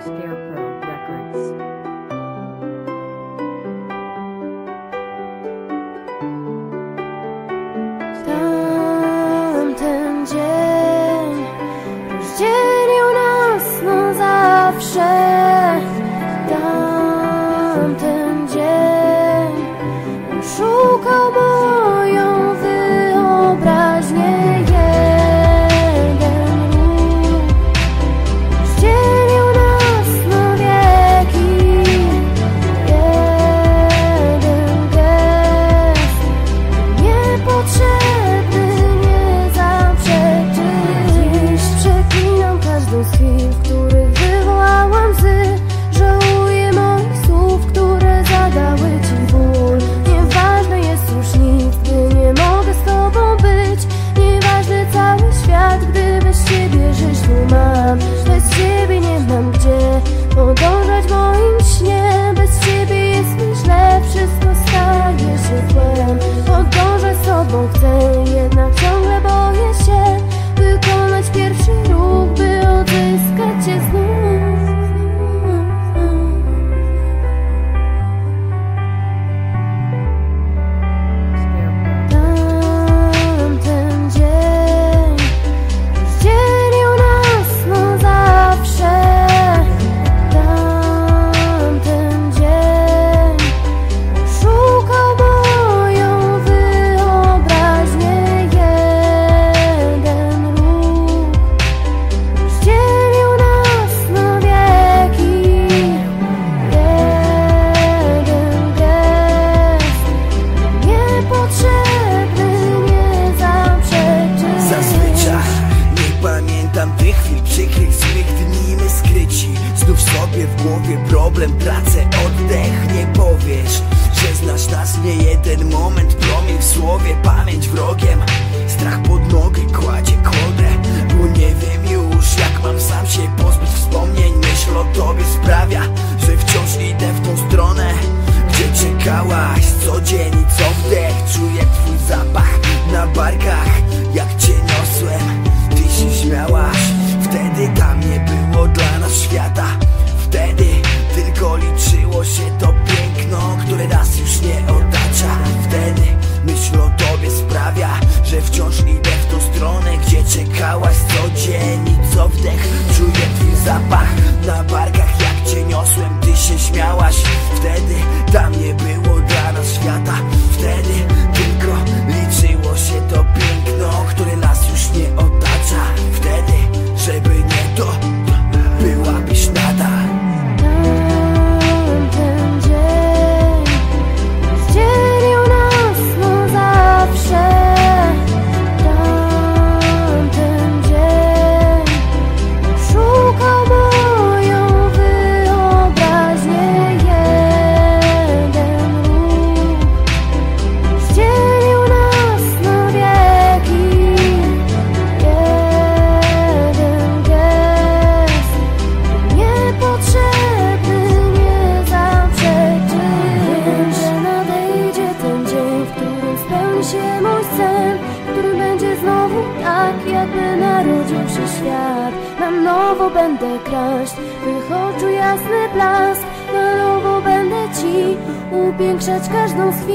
Scarecrow Records. Tamten dzień, u nas na zawsze. much pracę, oddech Nie powiesz, że znasz nas nie jeden moment Promień w słowie, pamięć wrogiem. Strach pod wdech Czuję twój zapach na barkach Jak cię niosłem, ty się śmiałaś przechodził przez świat Na nowo będę kraść. Twych jasny blask Na nowo będę Ci upiększać każdą z